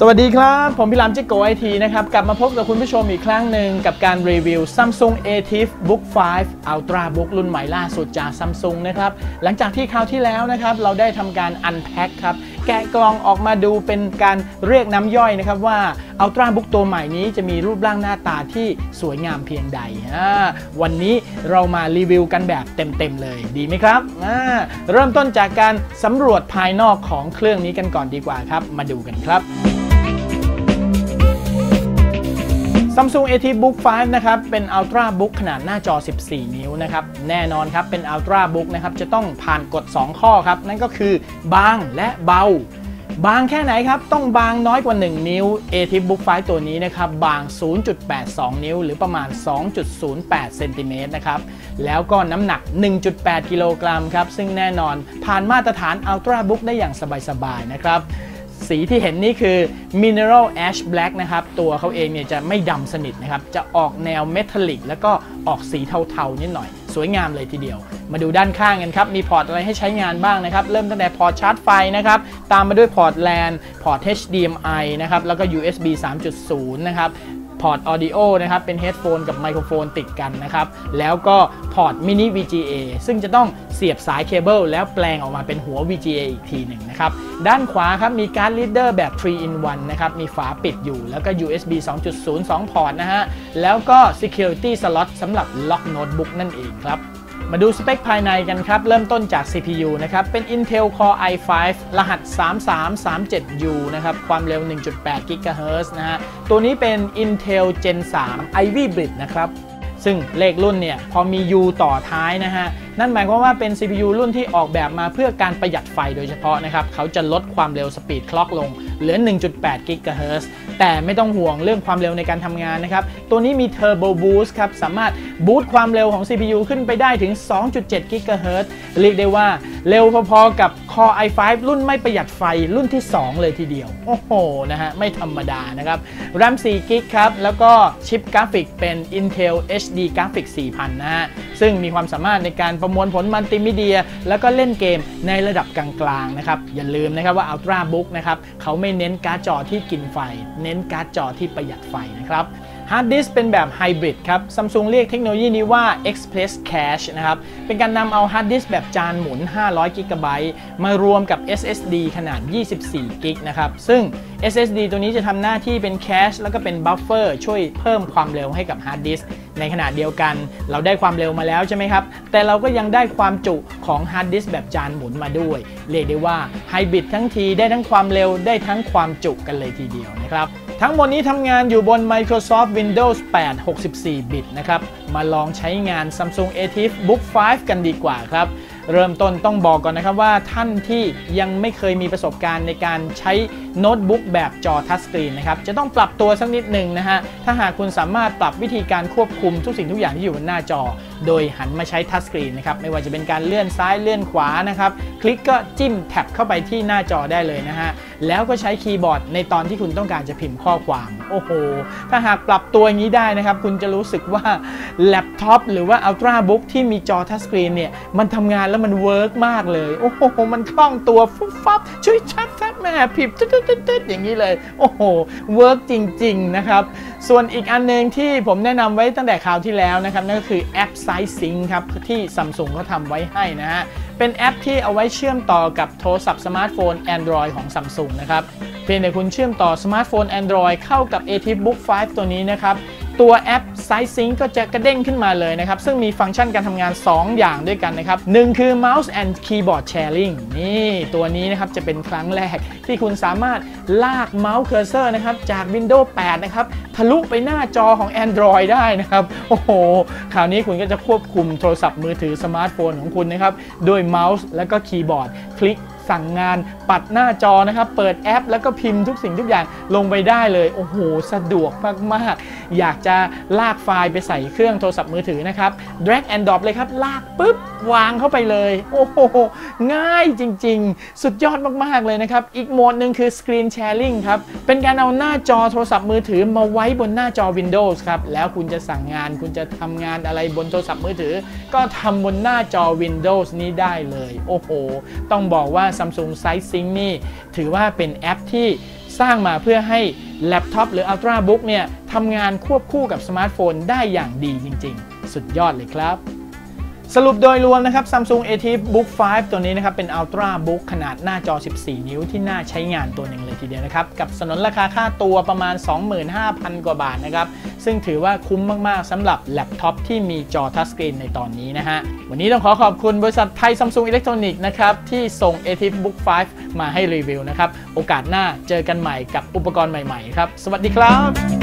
สวัสดีครับ ผมพี่ลามจิโกไอทีนะครับ กลับมาพบกับคุณผู้ชมอีกครั้งหนึ่งกับการรีวิว Samsung a t i v Book 5 Ultra Book รุ่นใหม่ล่าสุดจาก Samsung นะครับ หลังจากที่คราวที่แล้วนะครับ เราได้ทำการ Unpack ครับ แกะกล่องออกมาดูเป็นการเรียกน้ำย่อยนะครับว่า Ultra Book ตัวใหม่นี้จะมีรูปร่างหน้าตาที่สวยงามเพียงใด วันนี้เรามารีวิวกันแบบเต็มๆเลยดีไหมครับ เริ่มต้นจากการสำรวจภายนอกของเครื่องนี้กันก่อนดีกว่าครับ มาดูกันครับ Samsung AT Book 5 นะครับ เป็น Ultra Book ขนาดหน้าจอ 14 นิ้วนะครับ แน่นอนครับ เป็น Ultra Book นะครับ จะต้องผ่านกฎ 2 ข้อครับ นั่นก็คือบางและเบา บางแค่ไหนครับ ต้องบางน้อยกว่า 1 นิ้ว AT Book 5 ตัวนี้นะครับ บาง 0.82 นิ้ว หรือประมาณ 2.08 เซนติเมตรนะครับ แล้วก็น้ำหนัก 1.8 กิโลกรัมครับ ซึ่งแน่นอนผ่านมาตรฐาน Ultra Book ได้อย่างสบายๆ นะครับ สีที่เห็นนี่คือ Mineral Ash Black นะครับ ตัวเขาเองเนี่ยจะไม่ดำสนิทนะครับ จะออกแนวเมทัลลิกแล้วก็ออกสีเทาๆนิดหน่อย สวยงามเลยทีเดียว มาดูด้านข้างกันครับ มีพอร์ตอะไรให้ใช้งานบ้างนะครับ เริ่มตั้งแต่พอร์ตชาร์จไฟนะครับ ตามมาด้วยพอร์ต LAN พอร์ต HDMI นะครับ แล้วก็ USB 3.0 นะครับ พอร์ต Audio นะครับเป็นเฮดโฟนกับไมโครโฟนติดกันนะครับแล้วก็พอร์ตมินิ VGA ซึ่งจะต้องเสียบสายเคเบิลแล้วแปลงออกมาเป็นหัว VGA อีกทีหนึ่งนะครับด้านขวาครับมีการ์ดลีดเดอร์แบบ 3 in 1นะครับมีฝาปิดอยู่แล้วก็ USB 2.0 2 พอร์ตนะฮะแล้วก็ Security Slot สำหรับล็อกโน้ตบุ๊กนั่นเองครับ มาดูสเปคภายในกันครับ เริ่มต้นจาก CPU นะครับ เป็น Intel Core i5 รหัส 3337U นะครับ ความเร็ว 1.8 GHz นะฮะ ตัวนี้เป็น Intel Gen 3 Ivy Bridge นะครับ ซึ่งเลขรุ่นเนี่ย พอมี U ต่อท้ายนะฮะ นั่นหมายความว่าเป็น CPU รุ่นที่ออกแบบมาเพื่อการประหยัดไฟโดยเฉพาะนะครับ เขาจะลดความเร็วสปีดคล็อกลง เหลือ 1.8 GHz แต่ไม่ต้องห่วงเรื่องความเร็วในการทำงานนะครับ ตัวนี้มี Turbo Boost ครับ สามารถบูตความเร็วของ CPU ขึ้นไปได้ถึง 2.7 GHz เรียกได้ว่าเร็วพอๆกับ Core i5 รุ่นไม่ประหยัดไฟรุ่นที่ 2 เลยทีเดียว โอ้โห นะฮะ ไม่ธรรมดานะครับ RAM 4 g b ครับ แล้วก็ชิปกราฟิกเป็น Intel HD Graphics 4000 นะฮะ ซึ่งมีความสามารถในการประมวลผลมัลติมีเดีย แล้วก็เล่นเกมในระดับกลางๆนะครับอย่าลืมนะครับว่า Ultra Book นะครับเขาไม่เน้นการ์ดจอที่กินไฟ เน้นการ์ดจอที่ประหยัดไฟนะครับฮาร์ดดิสเป็นแบบไฮบริดครับ Samsung เรียกเทคโนโลยีนี้ว่า Express Cache นะครับ เป็นการนำเอาฮาร์ดดิสแบบจานหมุน 500 g b มารวมกับ SSD ขนาด 24 g b นะครับ ซึ่ง SSD ตัวนี้จะทำหน้าที่เป็นแคชแล้วก็เป็นบัฟเฟอร์ช่วยเพิ่มความเร็วให้กับฮาร์ดดิส ในขณะเดียวกัน เราได้ความเร็วมาแล้วใช่ไหมครับ แต่เราก็ยังได้ความจุของฮาร์ดดิสแบบจานหมุนมาด้วย เรียกได้ว่าไฮบริดทั้งทีได้ทั้งความเร็วได้ทั้งความจุกันเลยทีเดียวนะครับทั้งหมดนี้ทำงานอยู่บน Microsoft Windows 8 64 บิตนะครับ มาลองใช้งาน Samsung a t i v Book 5 กันดีกว่าครับ เริ่มต้นต้องบอกก่อนนะครับว่าท่านที่ยังไม่เคยมีประสบการณ์ในการใช้ โน้ตบุ๊กแบบจอทัชสกรีนนะครับจะต้องปรับตัวสักนิดหนึ่งนะฮะถ้าหากคุณสามารถปรับวิธีการควบคุมทุกสิ่งทุกอย่างที่อยู่บนหน้าจอ โดยหันมาใช้ทัชสกรีนนะครับไม่ว่าจะเป็นการเลื่อนซ้ายเลื่อนขวานะครับคลิกก็จิ้มแท็บเข้าไปที่หน้าจอได้เลยนะฮะแล้วก็ใช้คีย์บอร์ดในตอนที่คุณต้องการจะพิมพ์ข้อความโอ้โหถ้าหากปรับตัวอย่างนี้ได้นะครับคุณจะรู้สึกว่าแล็ปท็อปหรือว่า Ultra Book ที่มีจอทัชสกรีนเนี่ยมันทำงานแล้วมันเวิร์กมากเลยโอ้โหมันคล่องตัวฟุบฟับช่วยชัดชัด แม่ผิบตึ๊ดตึ๊ดตึ๊ดอย่างนี้เลย โอ้โหเวิร์กจริง ๆ นะครับ ส่วนอีกอันหนึงที่ผมแนะนำไว้ตั้งแต่คราวที่แล้วนะครับ นั่นก็คือแอป Side Sync ครับ ที่ Samsung เขาทำไว้ให้นะฮะ เป็นแอปที่เอาไว้เชื่อมต่อกับโทรศัพท์สมาร์ทโฟน Android ของ Samsung นะครับเพียงแต่คุณเชื่อมต่อสมาร์ทโฟน Android เข้ากับ a t i v Book 5 ตัวนี้นะครับ ตัวแอป Side Sync ก็จะกระเด้งขึ้นมาเลยนะครับ ซึ่งมีฟังก์ชันการทำงาน 2 อย่างด้วยกันนะครับหนึ่งคือ Mouse and Keyboard Sharing นี่ตัวนี้นะครับจะเป็นครั้งแรกที่คุณสามารถลากเมาส์เคอร์เซอร์นะครับจาก Windows 8 นะครับ ทะลุไปหน้าจอของ Android ได้นะครับ โอ้โห คราวนี้คุณก็จะควบคุมโทรศัพท์มือถือสมาร์ทโฟนของคุณนะครับโดยเมาส์และก็คีย์บอร์ด คลิก สั่งงาน ปัดหน้าจอนะครับ เปิดแอป แล้วก็พิมพ์ทุกสิ่งทุกอย่างลงไปได้เลย โอ้โห สะดวกมากๆ อยากจะลากไฟล์ไปใส่เครื่องโทรศัพท์มือถือนะครับ drag and drop เลยครับ ลากปุ๊บ วางเข้าไปเลย โอ้โห ง่ายจริง ๆ สุดยอดมากๆเลยนะครับ อีกโหมดหนึ่งคือ screen sharing ครับ เป็นการเอาหน้าจอโทรศัพท์มือถือมาไว้บนหน้าจอ Windows ครับ แล้วคุณจะสั่งงาน คุณจะทำงานอะไรบนโทรศัพท์มือถือ ก็ทำบนหน้าจอ Windows นี้ได้เลย โอ้โห ต้องบอกว่า Samsung Side Sync นี่ ถือว่าเป็นแอปที่สร้างมาเพื่อให้แล็ปท็อปหรือ Ultrabook เนี่ยทำงานควบคู่กับสมาร์ทโฟนได้อย่างดีจริง ๆ สุดยอดเลยครับ สรุปโดยรวมนะครับ Samsung a t Book 5 ตัวนี้นะครับ เป็น Ultra Book ขนาดหน้าจอ 14 นิ้วที่น่าใช้งานตัวหนึ่งเลยทีเดียวนะครับ กับสนนราคาค่าตัวประมาณ 25,000 กว่าบาทนะครับ ซึ่งถือว่าคุ้มมาก ๆสำหรับแล็ปท็อปที่มีจอทัชสกรีนในตอนนี้นะฮะ วันนี้ต้องขอขอบคุณบริษัทไทย Samsung Electronics นะครับ ที่ส่ง a t Book 5 มาให้รีวิวนะครับ โอกาสหน้าเจอกันใหม่กับอุปกรณ์ใหม่ ๆ ครับ สวัสดีครับ